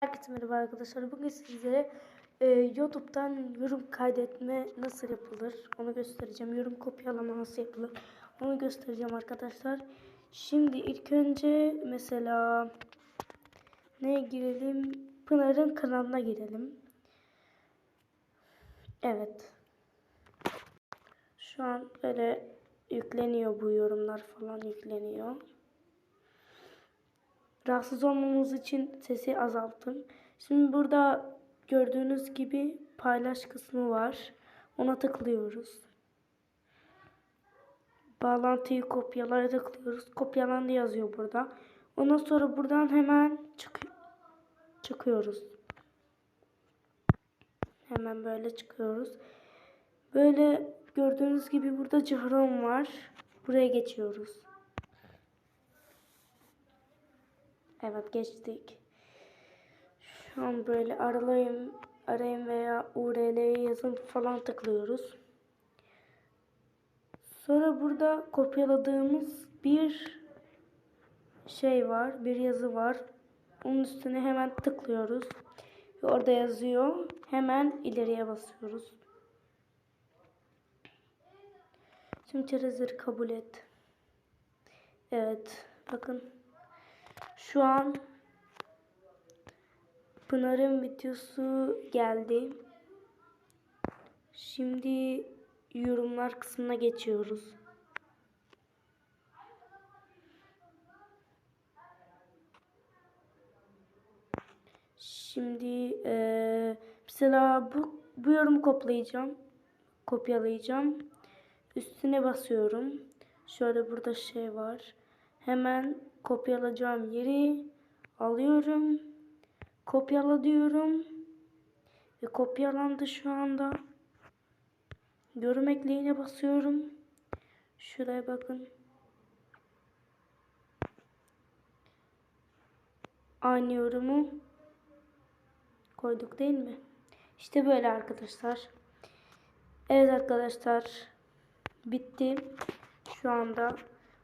Herkese merhaba arkadaşlar. Bugün sizlere e, YouTube'dan yorum kaydetme nasıl yapılır onu göstereceğim. Yorum kopyalama nasıl yapılır onu göstereceğim arkadaşlar. Şimdi ilk önce mesela neye girelim? Pınar'ın kanalına girelim. Evet. Şu an böyle yükleniyor bu yorumlar falan yükleniyor. Rahatsız olmamız için sesi azalttım. Şimdi burada gördüğünüz gibi paylaş kısmı var. Ona tıklıyoruz. Bağlantıyı kopyalaya tıklıyoruz. Kopyalandı yazıyor burada. Ondan sonra buradan hemen çık çıkıyoruz. Hemen böyle çıkıyoruz. Böyle gördüğünüz gibi burada cihron var. Buraya geçiyoruz. Evet geçtik. Şu an böyle aralayın, arayın veya URL'ye yazın falan tıklıyoruz. Sonra burada kopyaladığımız bir şey var, bir yazı var. Onun üstüne hemen tıklıyoruz. Ve orada yazıyor. Hemen ileriye basıyoruz. Tüm çerezleri kabul et. Evet. Bakın. Şu an Pınar'ın videosu geldi. Şimdi yorumlar kısmına geçiyoruz. Şimdi e, mesela bu, bu yorumu kopyalayacağım. Kopyalayacağım. Üstüne basıyorum. Şöyle burada şey var. Hemen kopyalayacağım yeri alıyorum. Kopyala diyorum. Ve kopyalandı şu anda. Yorum ekleğine basıyorum. Şuraya bakın. Aynı yorumu koyduk değil mi? İşte böyle arkadaşlar. Evet arkadaşlar. Bitti. Şu anda.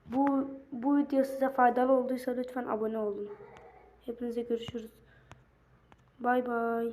Bu, bu video size faydalı olduysa lütfen abone olun. Hepinize görüşürüz. Bay bay.